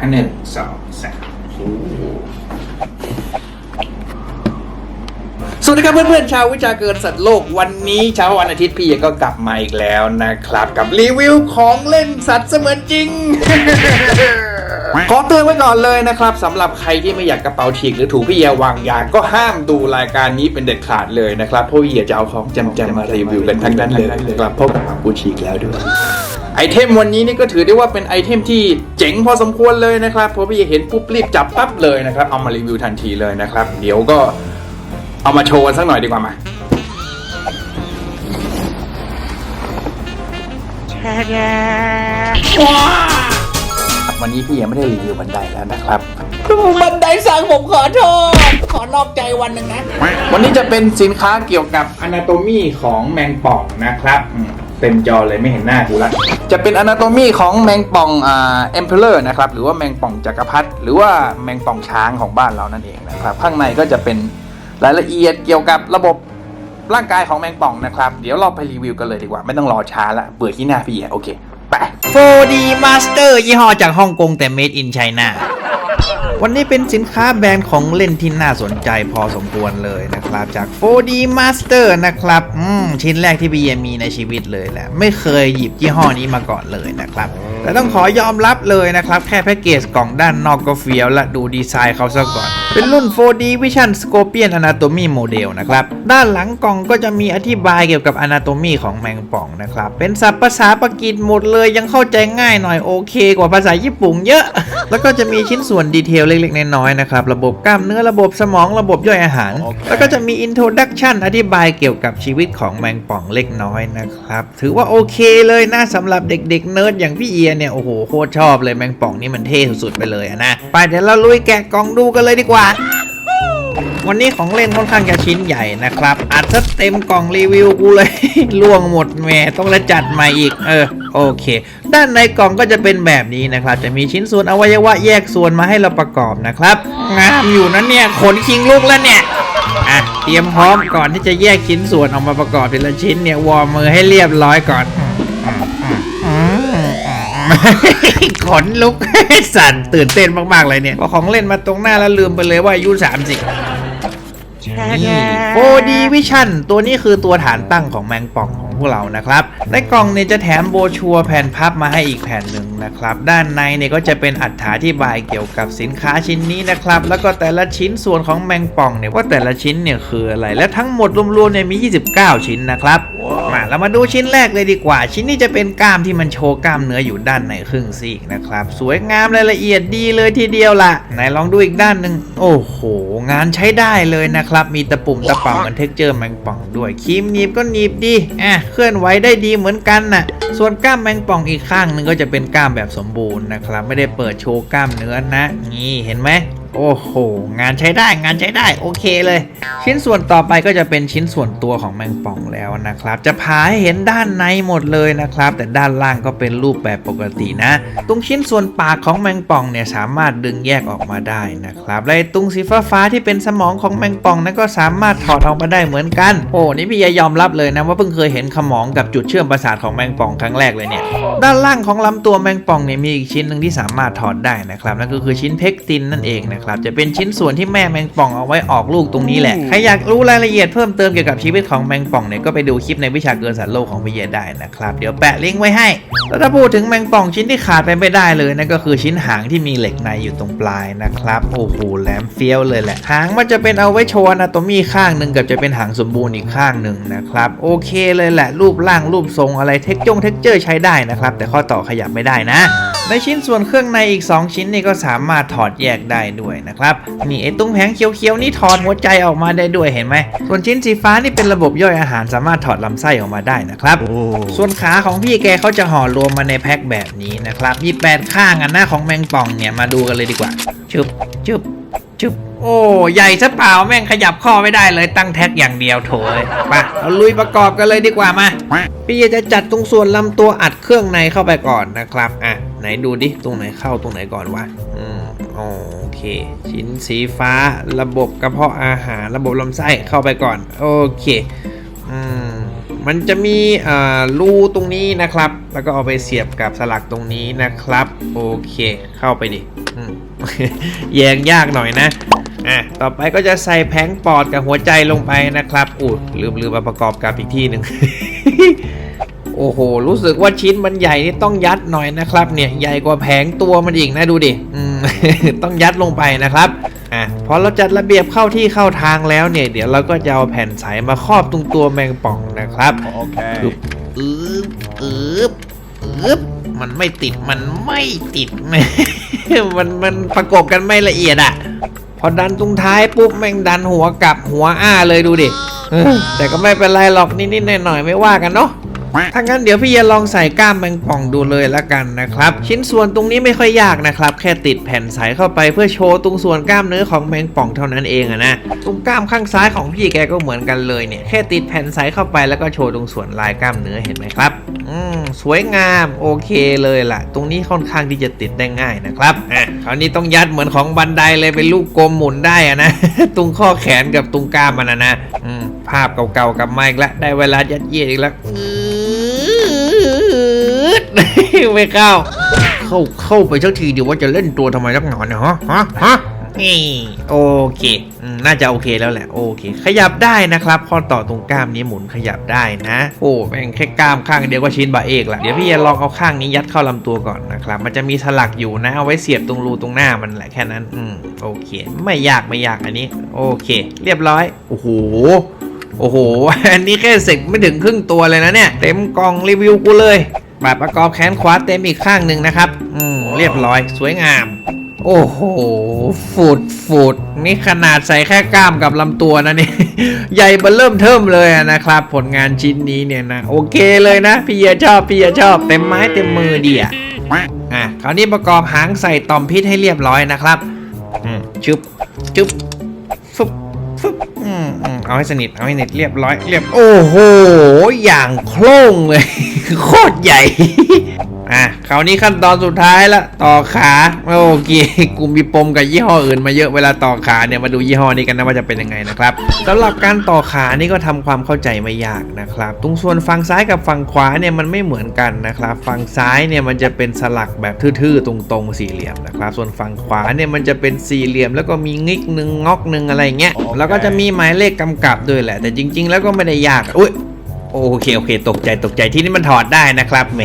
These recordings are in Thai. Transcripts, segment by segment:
อันหนึ่งสองสามสวัสดีครับเพื่อนๆชาววิชาเกินสัตว์โลกวันนี้เช้าวันอาทิตย์พี่ก็กลับมาอีกแล้วนะครับ กับรีวิวของเล่นสัตว์เสมือนจริง ขอเตือนไว้ก่อนเลยนะครับสำหรับใครที่ไม่อยากกระเป๋าฉีกหรือถูกพี่เยวางยาก็ห้ามดูรายการนี้เป็นเด็ดขาดเลยนะครับเพราะพี่เยจะเอาของจำๆมารีวิวกันทั้งนั้นเลยนะครับพราะกับกูฉีกแล้วด้วย ไอเทมวันนี้นี่ก็ถือได้ว่าเป็นไอเทมที่เจ๋งพอสมควรเลยนะครับเพราะพี่เห็นปุ๊บรีบจับปั๊บเลยนะครับเอามารีวิวทันทีเลยนะครับ เดี๋ยวก็เอามาโชว์กันสักหน่อยดีกว่ามาวันนี้พี่ยังไม่ได้รีวิวบันไดแล้วนะครับบันไดสั่งผมขอโทษ ขอนอกใจวันหนึ่งนะ วันนี้จะเป็นสินค้าเกี่ยวกับ Anatomy ของแมงป่องนะครับอืม เต็มจอเลยไม่เห็นหน้ากูละจะเป็น Anatomy ของแมงป่องอ่า Emperor นะครับหรือว่าแมงป่องจักรพรรดิหรือว่าแมงป่องช้างของบ้านเรานั่นเองนะครับข้างในก็จะเป็นรายละเอียดเกี่ยวกับระบบร่างกายของแมงป่องนะครับ เดี๋ยวเราไปรีวิวกันเลยดีกว่า ไม่ต้องรอช้าละเบื่อที่หน้าพี่อะโอเคไป 4D Master ยี่ห้อจากฮ่องกงแต่ Made in China วันนี้เป็นสินค้าแบรนด์ของเล่นที่น่าสนใจพอสมควรเลยนะครับ จาก 4D Master นะครับอืมชิ้นแรกที่พี่เยมีในชีวิตเลยแหละ ไม่เคยหยิบยี่ห้อนี้มาก่อนเลยนะครับ แต่ต้องขอยอมรับเลยนะครับ แค่แพ็กเกจกล่องด้านนอกก็เฟี้ยวและดูดีไซน์เขาซะก่อนเป็นรุ่น 4D Vision Scorpion Anatomy Model นะครับ ด้านหลังกล่องก็จะมีอธิบายเกี่ยวกับ Anatomy ของแมงป่องนะครับ เป็นศัพท์ภาษาปากีสหมดเลยยังเข้าใจง่ายหน่อยโอเค กว่าภาษาญี่ปุ่นเยอะ แล้วก็จะมีชิ้นส่วนดีเทลเล็กๆ น้อยๆนะครับ ระบบกล้ามเนื้อระบบสมองระบบย่อยอาหาร แล้วก็จะมี Introduction อธิบายเกี่ยวกับชีวิตของแมงป่องเล็กน้อยนะครับ ถือว่าโอเคเลยนะสำหรับเด็กๆเนิร์ดอย่างพี่เอียเนี่ยโอ้โหโคตรชอบเลยแมงป่องนี่มันเท่สุดๆไปเลยอะนะไปเดี๋ยวเราลุยแกะกล่องดูกันเลยดีกว่าวันนี้ของเล่นค่อนข้างจะชิ้นใหญ่นะครับ อัดซะเต็มกล่องรีวิวกูเลย ล่วงหมดแหม่ต้องละจัดใหม่อีก เออ โอเค ด้านในกล่องก็จะเป็นแบบนี้นะครับ จะมีชิ้นส่วนอวัยวะแยกส่วนมาให้เราประกอบนะครับ งามอยู่นะเนี่ย ขนคิงลูกแล้วเนี่ยอะเตรียมพร้อมก่อนที่จะแยกชิ้นส่วนออกมาประกอบทีละชิ้นเนี่ยวอร์มมือให้เรียบร้อยก่อน ขนลุก สั่นตื่นเต้นมากๆเลยเนี่ยพอของเล่นมาตรงหน้าแล้วลืมไปเลยว่าอายุ30นี่ 4D Vision ตัวนี้คือตัวฐานตั้งของแมงป่องของพวกเรานะครับในกล่องเนี่ยจะแถมโบรชัวร์แผ่นพับมาให้อีกแผ่นหนึ่งนะครับ ด้านในเนี่ยก็จะเป็นอัถาธิบายเกี่ยวกับสินค้าชิ้นนี้นะครับ แล้วก็แต่ละชิ้นส่วนของแมงป่องเนี่ยว่าแต่ละชิ้นเนี่ยคืออะไร และทั้งหมดรวมๆเนี่ยมี 29 ชิ้นนะครับ มาเรามาดูชิ้นแรกเลยดีกว่า ชิ้นนี้จะเป็นกล้ามที่มันโชว์กล้ามเนื้ออยู่ด้านในครึ่งซีกนะครับ สวยงามรายละเอียดดีเลยทีเดียวล่ะไหนลองดูอีกด้านหนึ่งโอ้โห งานใช้ได้เลยนะครับ มีตะปุ่มตะเป่าเหมือนเท็กเจอร์แมงป่องด้วยครีมหนีบก็หนีบดีอะเคลื่อนไหวได้ดีเหมือนกันน่ะ ส่วนกล้ามแมงป่องอีกข้างหนึ่งก็จะเป็นกล้ามแบบสมบูรณ์นะครับไม่ได้เปิดโชว์กล้ามเนื้อนะนี่เห็นไหมโอ้โห งานใช้ได้งานใช้ได้โอเคเลย ชิ้นส่วนต่อไปก็จะเป็นชิ้นส่วนตัวของแมงป่องแล้วนะครับ จะพาให้เห็นด้านในหมดเลยนะครับ แต่ด้านล่างก็เป็นรูปแบบปกตินะ ตรงชิ้นส่วนปากของแมงป่องเนี่ยสามารถดึงแยกออกมาได้นะครับและไอ้ตรงสีฟ้าฟ้าที่เป็นสมองของแมงป่องนั้นก็สามารถถอดออกมาได้เหมือนกัน โอ้นี่พี่ยายอมรับเลยนะว่าเพิ่งเคยเห็นขมองกับจุดเชื่อมประสาทของแมงป่องครั้งแรกเลยเนี่ยด้านล่างของลำตัวแมงป่องเนี่ยมีอีกชิ้นหนึ่งที่สามารถถอดได้นะครับนั่นก็คือชิ้นเพกตินนั่นเองนะครับจะเป็นชิ้นส่วนที่แม่แมงป่องเอาไว้ออกลูกตรงนี้แหละ ใครอยากรู้รายละเอียดเพิ่มเติมเกี่ยวกับชีวิตของแมงป่องเนี่ยก็ไปดูคลิปในวิชาเกินสัตว์โลกของพี่เยได้นะครับ เดี๋ยวแปะลิงก์ไว้ให้ แล้วถ้าพูดถึงแมงป่องชิ้นที่ขาดไปไม่ได้เลยนั่นก็คือชิ้นหางที่มีเหล็กในอยู่ตรงปลายนะครับ โอ้โหแหลมเฟี้ยวเลยแหละ หางมันจะเป็นเอาไว้โชว์อนาโตมีข้างหนึ่งกับจะเป็นหางสมบูรณ์อีกข้างหนึ่งนะครับ โอเคเลยแหละ รูปร่างรูปทรงอะไรเทคจงเทคเจอร์ใช้ได้นะครับ แต่ข้อต่อขยับไม่ได้นะ ในชิ้นส่วนเครื่องในอีก 2 ชิ้นนี่ก็สามารถถอดแยกได้ด้วยนะครับนี่ไอ้ตรงแผงเขียวๆนี่ถอดหัวใจออกมาได้ด้วยเห็นไหมส่วนชิ้นสีฟ้านี่เป็นระบบย่อยอาหารสามารถถอดลำไส้ออกมาได้นะครับส่วนขาของพี่แกเขาจะห่อรวมมาในแพ็คแบบนี้นะครับมีแปดข้างอันหน้าของแมงป่องเนี่ยมาดูกันเลยดีกว่าชึบชึบชึบโอ้ใหญ่ซะเปล่าแม่งขยับข้อไม่ได้เลยตั้งแท็กอย่างเดียวโถยไปเอาลุยประกอบกันเลยดีกว่ามาพี่จะจัดตรงส่วนลำตัวอัดเครื่องในเข้าไปก่อนนะครับอะไหนดูดิตรงไหนเข้าตรงไหนก่อนวะอืม โอเค ชิ้นสีฟ้าระบบกระเพาะอาหารระบบลำไส้เข้าไปก่อน โอเคอืมมันจะมีอ่รูตรงนี้นะครับ แล้วก็เอาไปเสียบกับสลักตรงนี้นะครับ โอเค เข้าไปดิแยงยากหน่อยนะอะต่อไปก็จะใส่แผงปอดกับหัวใจลงไปนะครับอู้ลืมลืมมาประกอบกับอีกที่หนึ่ง โอ้โห รู้สึกว่าชิ้นมันใหญ่นี่ต้องยัดหน่อยนะครับเนี่ยใหญ่กว่าแผงตัวมันอีกนะดูดิอืมต้องยัดลงไปนะครับอะพอเราจัดระเบียบเข้าที่เข้าทางแล้วเนี่ย เดี๋ยวเราก็จะเอาแผ่นใสมาครอบตรงตัวแมงป่องนะครับ Okay. อึ๊บอึ๊บอึ๊บมันไม่ติดมันไม่ติดมันมันประกบกันไม่ละเอียดอะ พอดันตรงท้ายปุ๊บแม่งดันหัวกลับหัวอ้าเลยดูดิเออแต่ก็ไม่เป็นไรหรอกนิดๆหน่อยๆไม่ว่ากันเนาะ ถ้างั้นเดี๋ยวพี่จะลองใส่กล้ามแมงป่องดูเลยละกันนะครับ ชิ้นส่วนตรงนี้ไม่ค่อยยากนะครับ แค่ติดแผ่นใสเข้าไปเพื่อโชว์ตรงส่วนกล้ามเนื้อของแมงป่องเท่านั้นเองอะนะตรงกล้ามข้างซ้ายของพี่แกก็เหมือนกันเลยเนี่ยแค่ติดแผ่นใสเข้าไปแล้วก็โชว์ตรงส่วนลายกล้ามเนื้อเห็นไหมครับอืมสวยงามโอเคเลยล่ะ ตรงนี้ค่อนข้างที่จะติดได้ง่ายนะครับอะคราวนี้ต้องยัดเหมือนของบันไดเลยเป็นลูกกลมหมุนได้อะนะตรงข้อแขนกับตรงกล้ามมันนะนะอืมภาพเก่าๆกลับมาอีกแล้วได้เวลายัดเยียดอีกแล้ว ไม่เข้า เข้าเข้าไปสักทีเดียวว่าจะเล่นตัวทำไมนักหนอนเนี่ยฮะฮะฮะนี่โอเค น่าจะโอเคแล้วแหละ โอเค ขยับได้นะครับ ข้อต่อตรงกล้ามนี้หมุนขยับได้นะ โอ้แม่งแค่กล้ามข้างเดียวก็ชิ้นบะเอกละเดี๋ยวพี่จะลองเอาข้างนี้ยัดเข้าลำตัวก่อนนะครับ มันจะมีสลักอยู่นะ เอาไว้เสียบตรงรูตรงหน้ามันแหละแค่นั้น อืม โอเค ไม่ยากไม่ยากอันนี้ โอเค เรียบร้อย โอ้โหโอ้โห อันนี้แค่เสร็จไม่ถึงครึ่งตัวเลยนะเนี่ย เต็มกล่องรีวิวกูเลย แบบประกอบแขนขวาเต็มอีกข้างหนึ่งนะครับ อืมเรียบร้อยสวยงาม โอ้โหฟูดฟูดนี่ขนาดใส่แค่กล้ามกับลำตัวนะนี่ ใหญ่เบันเริ่มเทิมเลยอะนะครับ ผลงานชิ้นนี้เนี่ยนะ โอเคเลยนะ พี่เยชอบพี่เยชอบเต็มไม้เต็มมือดีอะอะคราวนี้ประกอบหางใส่ต่อมพิษให้เรียบร้อยนะครับ อืมชึบชึบฟึบฟึบ อืมอืมเอาให้สนิท เอาให้สนิทเรียบร้อย เรียบ โอ้โห อย่างโคล่งเลย โคตรใหญ่ อะคราวนี้ขั้นตอนสุดท้ายละต่อขาโอเคกูมีปมกับยี่ห้ออื่นมาเยอะเวลาต่อขาเนี่ยมาดูยี่ห้อนี้กันนะว่าจะเป็นยังไงนะครับสำหรับการต่อขานี่ก็ทำความเข้าใจไม่ยากนะครับ ตรงส่วนฝั่งซ้ายกับฝั่งขวาเนี่ยมันไม่เหมือนกันนะครับ ฝั่งซ้ายเนี่ยมันจะเป็นสลักแบบทื่อๆตรงๆสี่เหลี่ยมนะครับ ส่วนฝั่งขวาเนี่ยมันจะเป็นสี่เหลี่ยม แล้วก็มีงิกหนึ่งงอกหนึ่งอะไรเงี้ยแล้วก็จะมีหมายเลขกำกับด้วยแหละ แต่จริง ๆ แล้วก็ไม่ได้ยากอุ้ย โอเคโอเค ตกใจตกใจที่นี่มันถอดได้นะครับแหม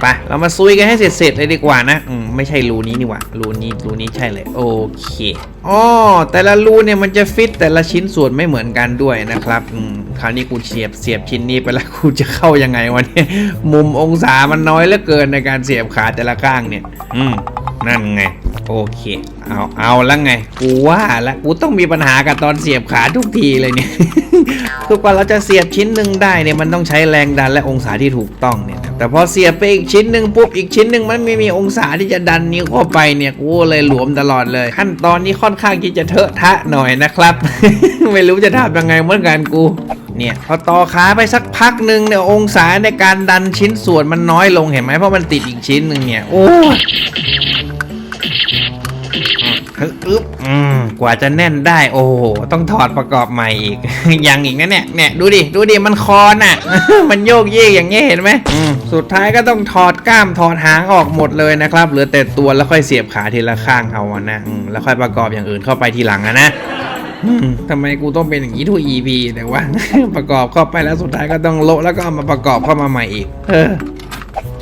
ไปเรามาซุยกันให้เสร็จๆเลยดีกว่านะอืมไม่ใช่รูนี้นี่หว่ารูนี้รูนี้ใช่เลยโอเคอ๋อแต่ละรูเนี่ยมันจะฟิตแต่ละชิ้นส่วนไม่เหมือนกันด้วยนะครับอืมคราวนี้กูเสียบเสียบชิ้นนี้ไปแล้วกูจะเข้ายังไงวะเนี่ยมุมองศามันน้อยเหลือเกินในการเสียบขาแต่ละข้างเนี่ย อืม นั่นไง โอเค เอาเอาแล้วไง กูว่าแล้วกูต้องมีปัญหากับตอนเสียบขาทุกทีเลยเนี่ยคือกว่าเราจะเสียบชิ้นหนึ่งได้เนี่ยมันต้องใช้แรงดันและองศาที่ถูกต้องเนี่ยนะแต่พอเสียบไปอีกชิ้นหนึ่งปุ๊บอีกชิ้นหนึ่งมันไม่มีองศาที่จะดันนิ้วเข้าไปเนี่ยกูเลยหลวมตลอดเลย ขั้นตอนนี้ค่อนข้างที่จะเทอะทะหน่อยนะครับ ไม่รู้จะทำยังไงเหมือนกันกูเนี่ยพอต่อขาไปสักพักหนึ่งเนี่ยองศาในการดันชิ้นส่วนมันน้อยลงเห็นไหมเพราะมันติดอีกชิ้นหนึ่งเนี่ยโอ้ยฮึ อึ๊บอืมกว่าจะแน่นได้ โอ้โห ต้องถอดประกอบใหม่อีก ยังอีกนะเนี่ยเนี่ยดูดิดูดิมันคอนอะ มันโยกเยกอย่างเงี้ยเห็นไหมสุดท้ายก็ต้องถอดกล้ามถอดหางออกหมดเลยนะครับเหลือแต่ตัวแล้วค่อยเสียบขาทีละข้างเอาอะนะแล้วค่อยประกอบอย่างอื่นเข้าไปทีหลังอะนะทำไมกูต้องเป็นอย่างนี้ทุก EP แต่ว่าประกอบเข้าไปแล้วสุดท้ายก็ต้องโละแล้วก็เอามาประกอบเข้ามาใหม่อีก เออ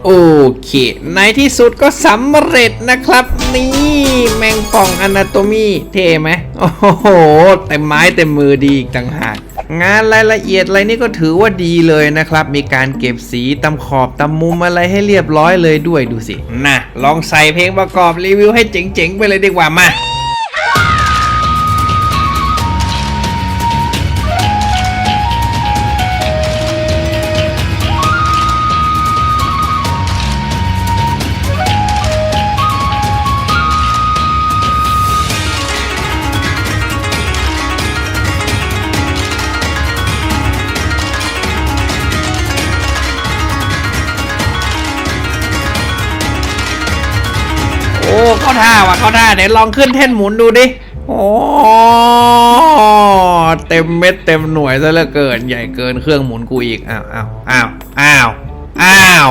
โอเค ในที่สุดก็สำเร็จนะครับ นี่แมงป่องอนาโตมีเท่ไหมโอ้โหเต็มไม้เต็มมือดีอีกต่างหากงานรายละเอียดอะไรนี่ก็ถือว่าดีเลยนะครับ มีการเก็บสีตำขอบตำมุมอะไรให้เรียบร้อยเลยด้วยดูสินะลองใส่เพลงประกอบรีวิวให้เจ๋งๆไปเลยดีกว่ามา ท่าว่ะเข้าท่าเดี๋ยวลองขึ้นแท่นหมุนดูดิโอ้เต็มเม็ดเต็มหน่วยซะเหลือเกิน ใหญ่เกินเครื่องหมุนกูอีกอ้าวอ้าวอ้าวอ้าวอ้าว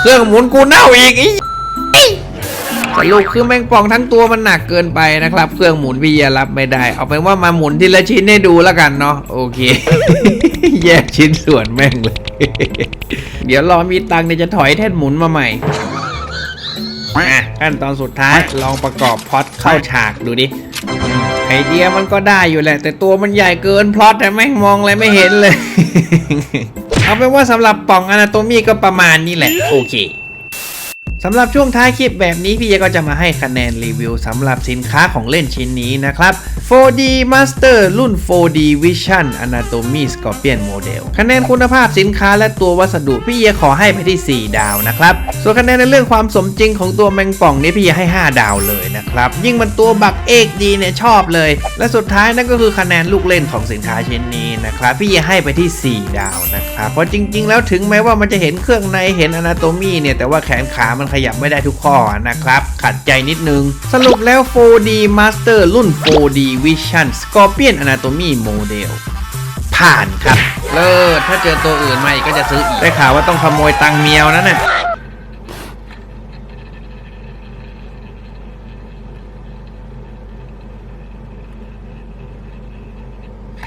เครื่องหมุนกูเน่าอีกอีสรุปคือแมงป่องทั้งตัวมันหนักเกินไปนะครับ เครื่องหมุนพี่ยรับไม่ได้ เอาเป็นว่ามาหมุนทีละชิ้นให้ดูแล้วกันเนาะโอเค แยกชิ้นส่วนแม่งเลย เดี๋ยวรอมีตังค์เนี่ยจะถอยแท่นหมุนมาใหม่ อะขั้นตอนสุดท้ายลองประกอบพล็อตเข้าฉากดูดิอืมไอเดียมันก็ได้อยู่แหละ แต่ตัวมันใหญ่เกินพล็อตแต่แม่งมองอะไรไม่เห็นเลย เอาเป็นว่าสำหรับป่องอนาโตมีก็ประมาณนี้แหละ โอเค สำหรับช่วงท้ายคลิปแบบนี้พี่เอก็จะมาให้คะแนนรีวิวสำหรับสินค้าของเล่นชิ้นนี้นะครับ 4D Master รุ่น 4D Vision Anatomy Scorpion Model คะแนนคุณภาพสินค้าและตัววัสดุพี่เอขอให้ไปที่ 4 ดาวนะครับ ส่วนคะแนนในเรื่องความสมจริงของตัวแมงป่องนี้พี่เอให้ 5 ดาวเลยนะครับ ยิ่งมันตัวบักเอกดีเนี่ยชอบเลย และสุดท้ายนั่นก็คือคะแนนลูกเล่นของสินค้าชิ้นนี้นะครับพี่เอให้ไปที่ 4 ดาวนะครับเพราะจริง ๆ แล้วถึงแม้ว่ามันจะเห็นเครื่องในเห็นอนาโตมีเนี่ยแต่ว่าแขนขามันขยับไม่ได้ทุกข้อนะครับ ขัดใจนิดนึง สรุปแล้ว 4D Master รุ่น 4D Vision Scorpion Anatomy Model ผ่านครับ เลิศถ้าเจอตัวอื่นมาอีกก็จะซื้ออีก ได้ข่าวว่าต้องขโมยตังค์เมียวนั่นน่ะ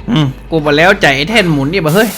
อืมกูบอกแล้วใจไอ้แท่นหมุนนี่บ่เฮ้ย